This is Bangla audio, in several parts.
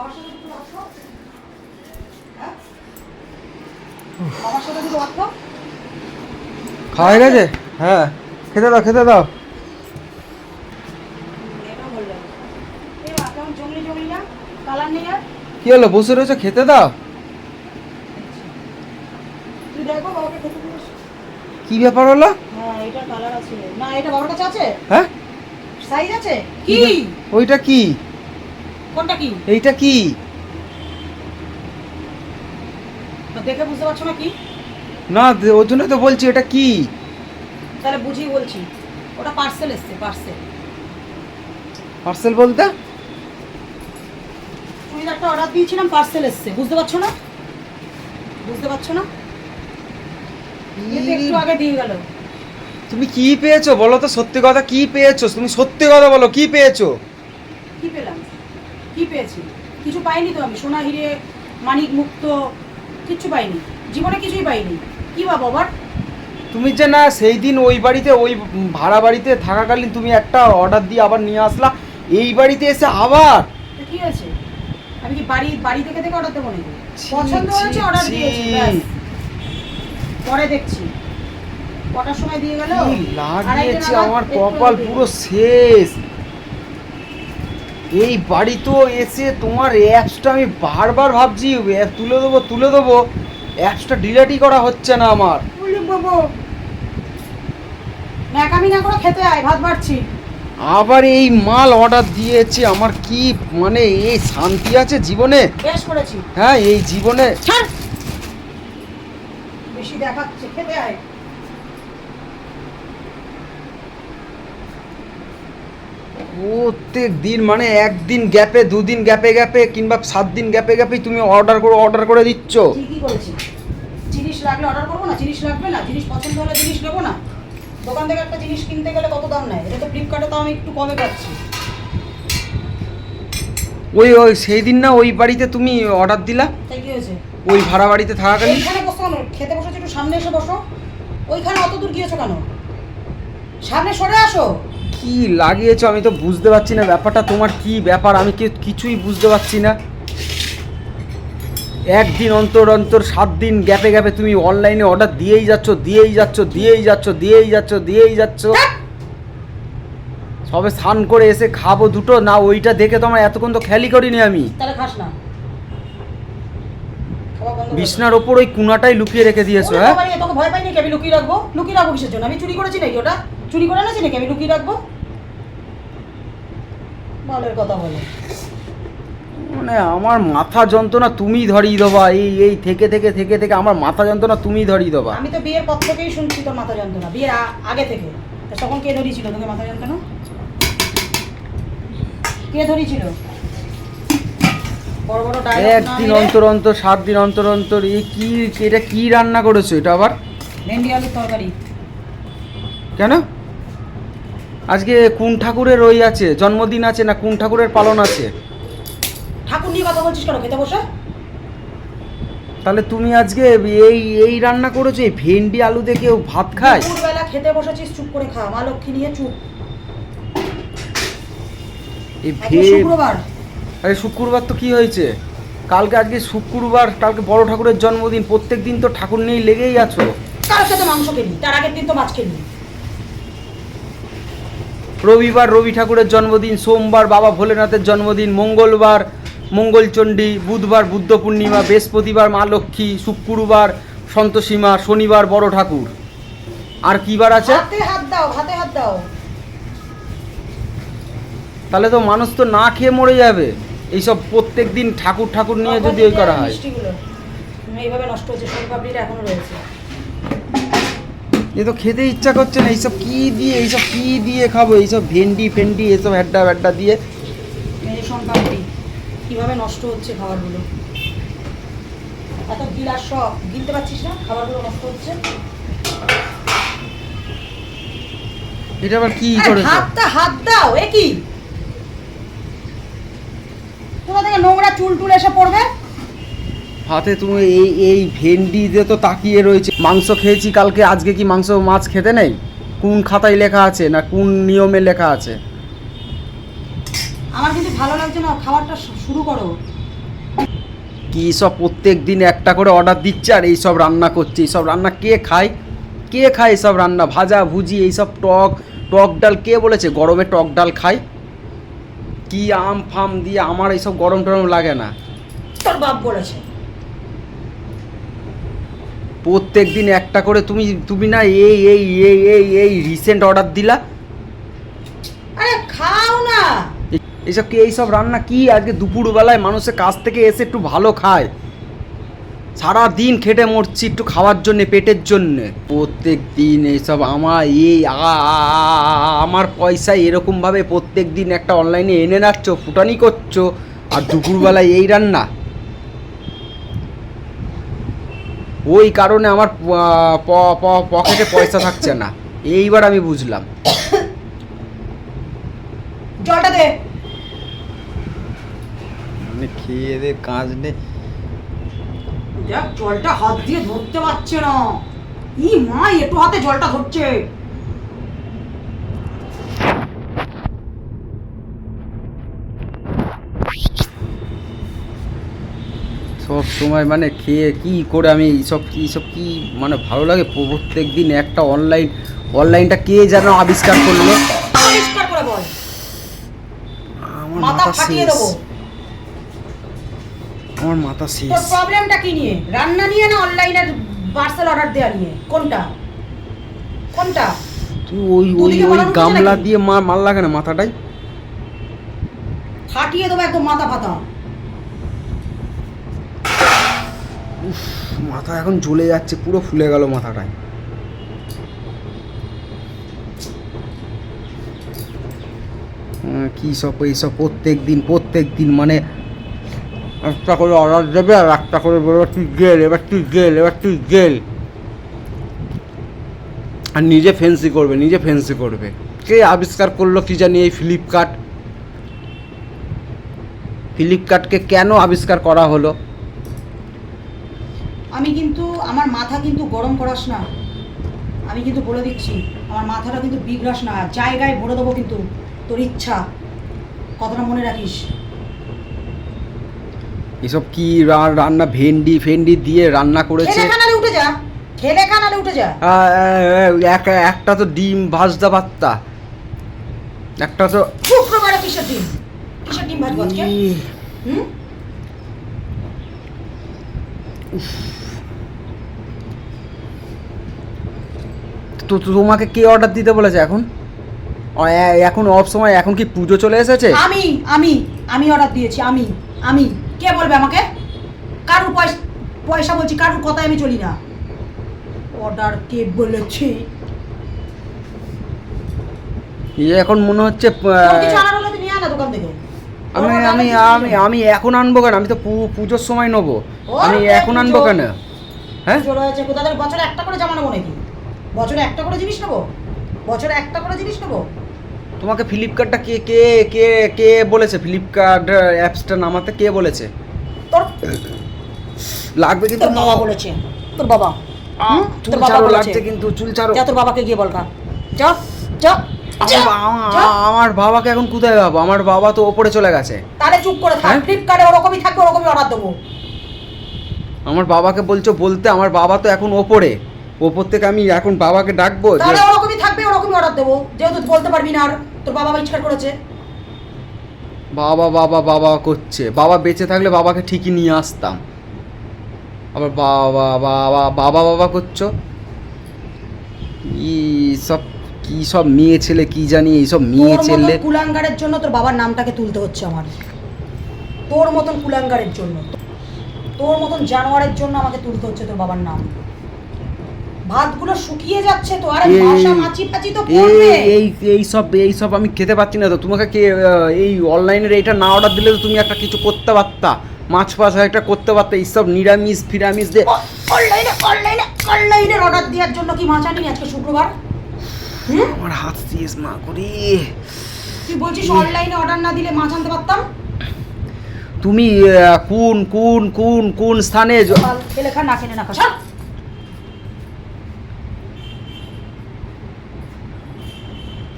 বাবার সাথে দুটো অর্থ? হ্যাঁ? বাবার সাথে দুটো অর্থ? খাওয়া হয়ে গেছে হ্যাঁ। খেতে দাও খেতে দাও। কি হলো বসে রয়েছে? খেতে দাও। কি ব্যাপার হলো? হ্যাঁ হ্যাঁ? ওইটা কি? কোনটা কি? এইটা কি? দেখে বুঝতে পারছ না কি? না ওর জন্য তো বলছি এটা কি? তাহলে বুঝিয়ে বলছি। ওটা পার্সেল এসছে পার্সেল পার্সেল বলতে? চুড়িদারটা অর্ডার দিয়েছিলাম পার্সেল এসছে। বুঝতে পারছ না? বুঝতে পারছ না? একটু আগে দিয়ে গেল। তুমি কি পেয়েছ? বলো তো সত্যি কথা কি পেয়েছ? তুমি সত্যি কথা বলো কি পেয়েছ? কি পেলাম কি পেয়েছি? কিছু পাইনি তো আমি। সোনা হিরে মানিক মুক্ত কিচ্ছু পাইনি। জীবনে কিছুই পাইনি। কি বা বাবার তুমি যে না সেই দিন ওই বাড়িতে ওই ভাড়া বাড়িতে থাকাকালীন তুমি একটা অর্ডার দিয়ে আবার নিয়ে আসলা। এই বাড়িতে এসে আবার? কি হয়েছে? আমি কি বাড়ি বাড়ি থেকে থেকে অর্ডার দেবো নাকি? পছন্দ হয়েছে অর্ডার দিয়েছি পরে দেখছি। কটার সময় দিয়ে গেল? লাগিয়েছে আমার কপাল পুরো শেষ। এই বাড়ি তো এসে তোমার অ্যাপসটা আমি বারবার ভাবছি অ্যাপ তুলে দেবো তুলে দেবো। অ্যাপসটা ডিলেটই করা হচ্ছে না আমার। ন্যাকামি না করে খেতে আয় ভাত বাড়ছি। আবার এই মাল অর্ডার দিয়েছে আমার কি মানে এই শান্তি আছে জীবনে? বেশ করেছি। হ্যাঁ এই জীবনে। বেশি দেখাচ্ছে খেতে আয়। প্রত্যেক দিন মানে একদিন গ্যাপে দুদিন গ্যাপে গ্যাপে কিংবা সাত দিন গ্যাপে গ্যাপেই তুমি অর্ডার করে অর্ডার করে দিচ্ছ। ঠিকই করেছি জিনিস লাগলে অর্ডার করব না জিনিস লাগবে না জিনিস পছন্দ হলে জিনিস নেব না। দোকান থেকে একটা জিনিস কিনতে গেলে কত দাম নেয়? এটা তো ফ্লিপকার্টে তো আমি একটু কমে পাচ্ছি। ওই ওই সেই দিন না ওই বাড়িতে তুমি অর্ডার দিলা। তাই কি হয়েছে? ওই ভাড়া বাড়িতে থাকাকালীন এইখানে বসো কেন খেতে বসেছো একটু সামনে এসে বসো। ওইখানে অত দূর গিয়েছো কেন? সামনে সরে আসো। কি লাগিয়েছো আমি তো বুঝতে পারছি না ব্যাপারটা। তোমার কি ব্যাপার? আমি কি কিছুই বুঝতে পারছি না। একদিন অন্তর অন্তর সাত দিন গ্যাপে গ্যাপে তুমি অনলাইনে অর্ডার দিয়েই যাচ্ছ দিয়েই যাচ্ছ দিয়েই যাচ্ছ দিয়েই যাচ্ছ দিয়েই যাচ্ছ। সবে স্নান করে এসে খাব দুটো না ওইটা দেখে তো আমার এতক্ষণ তো খেয়ালই করিনি আমি। বিছনার ওপর ওই কুনাটাই লুকিয়ে রেখে দিয়েছ হ্যাঁ? তোকে ভয় পাই নাকি আমি লুকিয়ে রাখব? লুকিয়ে রাখব কিসের জন্য? আমি চুরি করেছি নাকি ওটা? চুরি করে নাকি? আমি লুকিয়ে রাখব? মালের কথা বলে। মানে আমার মাথা যন্ত্রণা তুমি ধরিয়ে দেবা এই এই থেকে থেকে থেকে থেকে আমার মাথা যন্ত্রণা তুমি ধরিয়ে দেবা। আমি তো বিয়ের পর থেকেই শুনছি তোর মাথা যন্ত্রণা বিয়ের আ- আগে থেকে। তা তখন কে ধরিয়েছিল তোকে মাথা যন্ত্রণা? কে ধরিয়েছিল? বড় বড় ডায়লগ একদিন অন্তর অন্তর সাত দিন অন্তর অন্তর এই কি এটা কি রান্না করেছ এটা আবার? ভেন্ডি আলুর তরকারি। কেন? আজকে কোন ঠাকুরের ওই আছে? জন্মদিন আছে না কোন ঠাকুরের পালন আছে? ঠাকুর নিয়ে কথা বলছিস কেন? খেতে বসে? তাহলে তুমি আজকে এই এই রান্না করেছ? এই ভেন্ডি আলু দিয়ে কেউ ভাত খায়? দুপুরবেলা খেতে বসেছিস চুপ করে খা। মা লক্ষ্মী নিয়ে চুপ। এই শুক্রবার। আরে শুক্রবার তো কি হয়েছে? কালকে আজকে শুক্রবার কালকে বড় ঠাকুরের জন্মদিন প্রত্যেক দিন তো ঠাকুর নিয়েই লেগেই আছো। তার সাথে মাংস খেলি তার আগের দিন তো মাছ খেলি রবিবার রবি ঠাকুরের জন্মদিন সোমবার বাবা ভোলেনাথের জন্মদিন মঙ্গলবার মঙ্গলচণ্ডী বুধবার বুদ্ধ পূর্ণিমা বৃহস্পতিবার মা লক্ষ্মী শুক্রবার সন্তোষীমা শনিবার বড় ঠাকুর। আর কি বার আছে? তাহলে তো মানুষ তো না খেয়ে মরে যাবে। এইসব প্রত্যেক দিন ঠাকুর ঠাকুর নিয়ে যদি ওই করা হয়। এইভাবে নষ্ট হচ্ছে এখনও রয়েছে। এ তো খেতে ইচ্ছা করছে না এইসব কি দিয়ে এইসব কি দিয়ে খাব? এইসব ভেন্ডি ফেন্ডি এইসব হ্যাড্ডা ব্যাড্ডা দিয়ে। সোন নষ্ট হচ্ছে খাবারগুলো? এত সব গিলতে পারছিস না? খাবারগুলো নষ্ট হচ্ছে? এটা আবার কি করেছ? হাতটা হাত দাও এ কি? কোথা থেকে নোংরা চুল টুল এসে পড়বে? হাতে তুমি এই এই ভেন্ডি দিয়ে তো তাকিয়ে রয়েছে। মাংস খেয়েছি কালকে আজকে কি মাংস মাছ খেতে নেই? কোন খাতায় লেখা আছে না কোন নিয়মে লেখা আছে? আমার কিন্তু ভালো লাগছে না খাবারটা শুরু করো। কি সব প্রত্যেক দিন একটা করে অর্ডার দিচ্ছে আর এইসব রান্না করছে? এইসব রান্না কে খায়? কে খায় এইসব রান্না? ভাজা ভুজি এইসব টক টক ডাল কে বলেছে গরমে টক ডাল খায়? কি আম ফাম দিয়ে আমার এইসব গরম টরম লাগে না। তোর বাপ বলেছে। প্রত্যেক দিন একটা করে তুমি তুমি না এই এই এই এই এই রিসেন্ট অর্ডার দিলা। আরে খাও না। এই- এইসব কি এইসব রান্না কি? আজকে দুপুরবেলায় মানুষের কাছ থেকে এসে একটু ভালো খায়। সারা দিন খেটে মরছি একটু খাওয়ার জন্যে পেটের জন্যে। প্রত্যেক দিন এইসব আমার এই আমার পয়সা এরকমভাবে প্রত্যেক দিন একটা অনলাইনে এনে রাখছ ফুটানি করছ। আর দুপুরবেলায় এই রান্না। ওই কারণে আমার প- প- প- পকেটে পয়সা থাকছে না। এইবার আমি বুঝলাম। জলটা দে। মানে খেয়ে দে কাজ নেই দেখ জলটা হাত দিয়ে ধরতে পারছে না। ই মা একটু হাতে জলটা ধরছে। সময় মানে খেয়ে কি করে আমি এইসব কি সব কি মানে ভালো লাগে? প্রত্যেক দিন একটা অনলাইন অনলাইনটা কে যেন আবিষ্কার করল? আমার মাথা শেষ। আমার মাথা শেষ। তোর প্রবলেমটা কি নিয়ে? রান্না নিয়ে না অনলাইনের পার্সেল অর্ডার দেওয়া নিয়ে? কোনটা? কোনটা? তুই ওই ওই ওই গামলা দিয়ে মার মার লাগে না মাথাটাই ফাটিয়ে দেবো একদম মাথা ফাতা মাথা এখন জ্বলে যাচ্ছে, পুরো ফুলে গেল মাথাটায়। কি সব এইসব প্রত্যেক দিন প্রত্যেক দিন মানে একটা করে অর্ডার দেবে আর একটা করে বলবে, তুই গেল এবার তুই গেল এবার তুই গেল আর নিজে ফেন্সি করবে, নিজে ফেন্সি করবে। কে আবিষ্কার করল কি জানি এই ফ্লিপকার্ট ফ্লিপকার্টকে কেন আবিষ্কার করা হলো? আমি কিন্তু আমার মাথা কিন্তু গরম করাস না। আমি কিন্তু বলে দিচ্ছি আমার মাথাটা কিন্তু বিগড়াস না। জায়গায় ভরে দেবো কিন্তু তোর ইচ্ছা। কথাটা মনে রাখিস। এসব কি রান্না ভেন্ডি ফেন্ডি দিয়ে রান্না করেছে? উঠে যা খেলে খানালে উঠে যা। এক- একটা তো ডিম ভাজতে পারতা একটা তো শুক্রবারে কিসের ডিম? কিসের ডিম ভাজবো আজকে? হুম? তো তোমাকে কে অর্ডার দিতে বলেছে এখন? এখন অফ সময় এখন কি পুজো চলে এসেছে? আমি আমি আমি অর্ডার দিয়েছি আমি আমি। কে বলবে আমাকে? কারুর পয়সা পয়সা বলছি কারুর কথায় আমি চলি না। অর্ডার কে বলেছে? এখন মনে হচ্ছে দোকান থেকে। আমি আমি আমি আমি এখন আনব কেন? আমি তো পুজোর সময় নেব। আমি এখন আনব কেন? হ্যাঁ? বছরে একটা করে জামা নেব নাকি? বছরে একটা করে জিনিস নেব? বছরে একটা করে জিনিস নেব? তোমাকে ফ্লিপকার্টটা কে কে কে কে বলেছে? ফ্লিপকার্ট অ্যাপসটা নামাতে কে বলেছে? তোর লাগবে কিন্তু তোর বাবা বলেছে। তোর বাবা। তোর বাবা বলেছে। লাগছে কিন্তু চুল ছাড়ো যা তোর বাবাকে গিয়ে বলকা যা আমার- যা। আমার বাবাকে এখন কোথায় পাবো? আমার বাবা তো ওপরে চলে গেছে। তাহলে চুপ করে থাক। হ্যাঁ? ফ্লিপকার্টে ওরকমই থাকবে ওরকমই অর্ডার দেবো। আমার বাবাকে বলছো বলতে আমার বাবা তো এখন ওপরে। ওপর থেকে আমি এখন বাবাকে ডাকবো তাহলে ওরকমই থাকবে ওরকমই অর্ডার দেবো। যেহেতু বলতে পারবি না আর তোর বাবা ইচ্ছা করেছে। বাবা বাবা বাবা করছে। বাবা বেঁচে থাকলে বাবাকে ঠিকই নিয়ে আসতাম। আবার বাবা বাবা বাবা বাবা করছ? ই সব কি সব মেয়ে ছেলে কি জানি এইসব মেয়ে ছেলে। কুলাঙ্গারের জন্য তোর বাবার নামটাকে তুলতে হচ্ছে আমার। তোর মতন কুলাঙ্গারের জন্য। তোর মতন জানোয়ারের জন্য আমাকে তুলতে হচ্ছে তোর বাবার নাম। ভাতগুলো শুকিয়ে যাচ্ছে তো আরে মাছি ফাচি তো পড়বে। এই এই সব এই সব আমি খেতে পাচ্ছি না তো। তোমাকে কে এই অনলাইনের এইটা না অর্ডার দিলে তো তুমি একটা কিছু করতে পারতা। মাছ ফাছ একটা করতে পারতা। এইসব নিরামিষ ফিরামিষ দিয়ে অনলাইনে অনলাইনে অনলাইনের অর্ডার দেওয়ার জন্য কি মাছ আনি আজকে শুক্রবার? আমার হাত শেষ মা করি। তুই বলছিস অনলাইনে অর্ডার না দিলে মাছ আনতে পারতাম? তুমি কোন কোন কোন কোন স্থানে জ- কাল খেলে খা না খেলে না খা সর।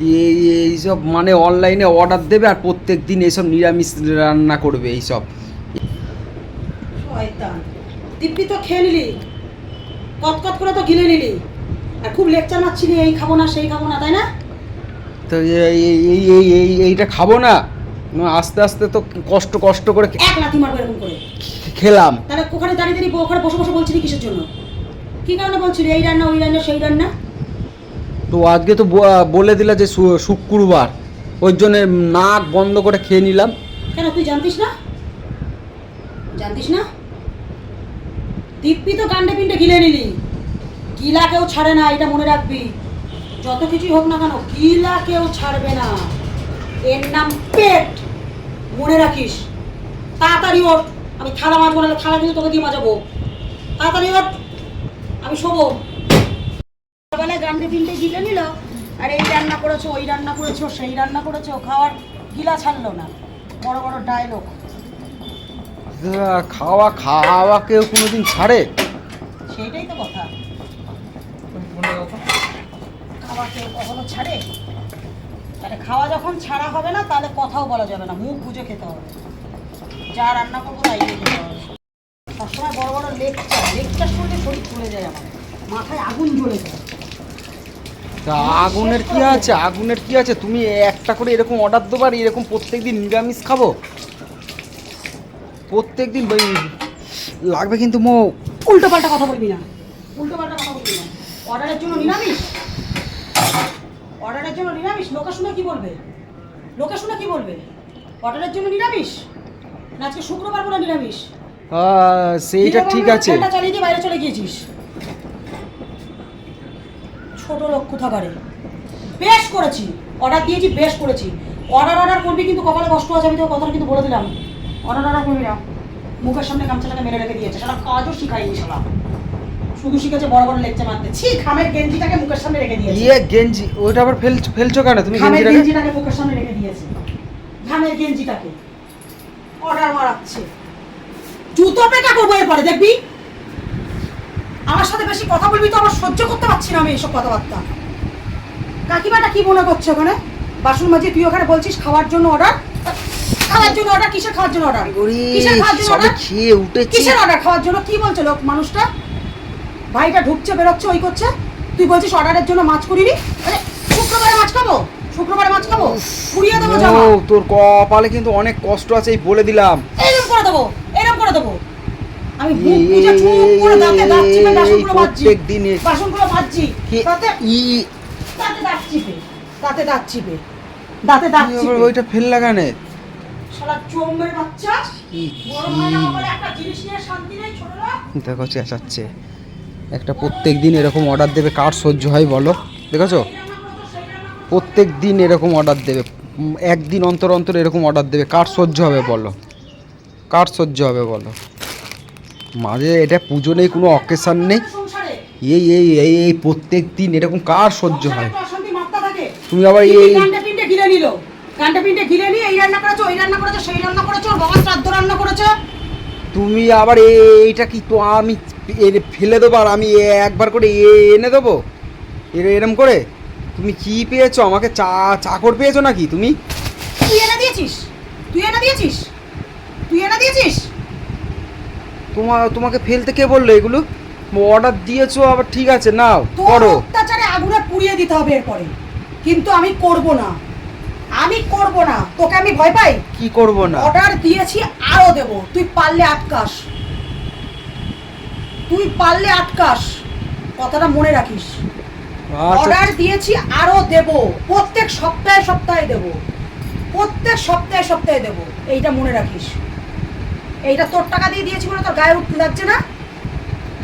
এই এইসব মানে অনলাইনে অর্ডার দেবে আর প্রত্যেক দিন এইসব নিরামিষ রান্না করবে এইসব। দিব্যি তো খেয়ে নিলি। কতকত করে তো গিলে নিলি। আর খুব লেকচার মারছিলি এই খাব না সেই খাব না তাই না? তো এই এই- এই এই এই এইটা খাব না। না, আস্তে আস্তে তো কষ্ট কষ্ট করে এক লাথি মারবো এরকম করে। খেলাম। তাহলে ওখানে দাঁড়িয়ে দাঁড়িয়ে ওখানে বসে বসে বলছিলি কিসের জন্য? কি কারণে বলছিলি? এই রান্না ওই রান্না সেই রান্না? তো আজকে তো বলে দিলা যে শুক্রবার। ওই জন্য নাক বন্ধ করে খেয়ে নিলাম। কেন, তুই জানতিস না? জানতিস না? দিব্যি তো গান্ডে পিন্ডে গিলে নিলি। গিলা কেউ ছাড়ে না, এটা মনে রাখবি। যত কিছুই হোক না কেন, গিলা কেউ ছাড়বে না। এর নাম পেট। মনে রাখিস। তাড়াতাড়ি ওঠ। আমি থালা মাজবো না থালা কিন্তু তোকে দিয়ে মাজাবো। তাড়াতাড়ি ওঠ। আমি শোবো। সকালে গান্ডে পিন্ডে গিলে নিল আর এই রান্না করেছ ওই রান্না করেছ সেই রান্না করেছ খাওয়ার গিলা ছাড়লো না। বড় বড় ডায়লগ খাওয়া খাওয়া কেউ কোনোদিন ছাড়ে? সেইটাই তো কথা। খাওয়া কেউ কখনো ছাড়ে? তাহলে খাওয়া যখন ছাড়া হবে না তাহলে কথাও বলা যাবে না মুখ বুঝে খেতে হবে। যা রান্না করব তাই খেতে হবে। সবসময় বড় বড় লেকচার লেকচার শুনলে শরীর চলে যায় আমার মাথায় আগুন জ্বলে যায়। তা আগুনের কি আছে? আগুনের কি আছে? তুমি একটা করে এরকম অর্ডার দেবো আর এরকম প্রত্যেকদিন নিরামিষ খাব? প্রত্যেকদিন ওই লাগবে কিন্তু মো উল্টো পাল্টা কথা বলবি না। উল্টো পাল্টা কথা বলবি না। অর্ডারের জন্য নিরামিষ? অর্ডারের জন্য নিরামিষ? লোকে শুনে কি বলবে? লোকে শুনে কি বলবে? অর্ডারের জন্য নিরামিষ? না আজকে শুক্রবার বলে নিরামিষ? সেইটা ঠিক আছে। চালিয়ে দিয়ে বাইরে চলে গিয়েছিস। ছোট লোক কোথাকারে বেশ করেছি। অর্ডার দিয়েছি বেশ করেছি। অর্ডার অর্ডার করবি কিন্তু কপালে কষ্ট আছে আমি তোর কথাটা কিন্তু বলে দিলাম। অর্ডার অর্ডার করবি না। মুখের সামনে গামছাটাকে মেরে রেখে দিয়েছে। সেটা কাজও শিখাইনি শালা। শুধু শিখেছে বড় বড় লেকচার মারতে। ছি খামের গেঞ্জিটাকে মুখের সামনে রেখে দিয়েছে। ইয়ে গেঞ্জি ওইটা আবার ফেলছো ফেলছো কেন? তুমি ঘামের গেঞ্জিটাকে? গেঞ্জিটাকে মুখের সামনে রেখে দিয়েছে। ঘামের গেঞ্জিটাকে। অর্ডার মারাচ্ছে। জুতো পেটা করব এরপরে দেখবি? আমার সাথে বেশি কথা বলবি তো আমার সহ্য করতে পারছি না আমি এইসব কথাবার্তা। কাকিমাটা কি মনে করছে ওখানে? বাসন মাঝে তুই ওখানে বলছিস খাওয়ার জন্য অর্ডার খাওয়ার জন্য অর্ডার কিসের খাওয়ার জন্য অর্ডার কিসের খাওয়ার জন্য অর্ডার খেয়ে উঠেছি। কিসের অর্ডার খাওয়ার জন্য কি বলছে লোক মানুষটা? ভাইটা ঢুকছে বেরোচ্ছে ওই করছে। তুই বলছিস অর্ডারের জন্য মাছ করিনি আরে শুক্রবারে মাছ খাব? শুক্রবারে মাছ খাব? পুড়িয়ে দেবো জামা। ও, তোর কপালে কিন্তু অনেক কষ্ট আছে এই বলে দিলাম। এরকম করে দেবো এরকম করে দেবো। আমি মুখ এই- বুঝে চুপ করে দাঁতে দাঁত চিপে বাসনগুলো মাজছি। প্রত্যেক বাসনগুলো মাজছি। কে- ই দাঁতে দাঁত চিপে দাঁতে দাঁত চিপে দাঁতে দাঁত চিপে। ওইটা ফেল লাগানে? শালা চোমের বাচ্চা। বড় না বলে একটা জিনিস নিয়ে শান্তি নেই ছোট লোক। দেখো চেঁচাচ্ছে একটা প্রত্যেক দিন এরকম অর্ডার দেবে কার সহ্য হয় বলো? দেখেছ? প্রত্যেক দিন এরকম অর্ডার দেবে। একদিন অন্তর অন্তর এরকম অর্ডার দেবে। কার সহ্য হবে বলো? কার সহ্য হবে বলো? মাঝে এটা পুজো নেই কোনো অকেশান নেই। এই এই এই এই প্রত্যেক দিন এরকম কার সহ্য হয়? তুমি আবার এই এই গান্ডা পিন্ডে গিলে নিল। গান্ডা পিন্ডে গিলে নিয়ে এই রান্না করেছ ওই রান্না করেছ সেই রান্না করেছ ওর শ্রাদ্ধ রান্না করেছ। তুমি আবার এইটা কি তো আমি ফেলে দেবো আর আমি একবার করে এনে দেবো? এর- এরম করে? তুমি কি পেয়েছ? আমাকে চা চাকর পেয়েছ নাকি তুমি? তুই এনে দিয়েছিস? তুই এনে দিয়েছিস? তুই এনে দিয়েছিস? তোমার তোমাকে ফেলতে কে বলল এগুলো? অর্ডার দিয়েছ আবার ঠিক আছে নাও করো। অত্যাচারে আগুনে পুড়িয়ে দিতে হবে এরপরে। কিন্তু আমি করব না। আমি করব না। তোকে আমি ভয় পাই? কি করব না? অর্ডার দিয়েছি আরও দেব। তুই পারলে আটকাস। তুই পারলে আটকাস। কথাটা মনে রাখিস। আচ্ছা। অর্ডার দিয়েছি আরও দেব। প্রত্যেক সপ্তাহে সপ্তাহে দেব। প্রত্যেক সপ্তাহে সপ্তাহে দেব। এইটা মনে রাখিস। এইটা তোর টাকা দিয়ে দিয়েছি বলে তোর গায়ে উঠতে যাচ্ছে না?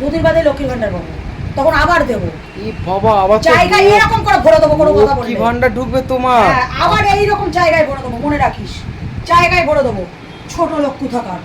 দুদিন বাদে লক্ষ্মীর ভান্ডার পাবো। তখন আবার দেবো। এই বাবা আবার জায়গা জায়গায় এরকম করে ভরে দেবো কোনো কথা বলি ভান্ডার ঢুকবে তোমার। হ্যাঁ, আবার এইরকম জায়গায় ভরে দেবো মনে রাখিস। জায়গায় ভরে দেবো। ছোট লোক থাকার।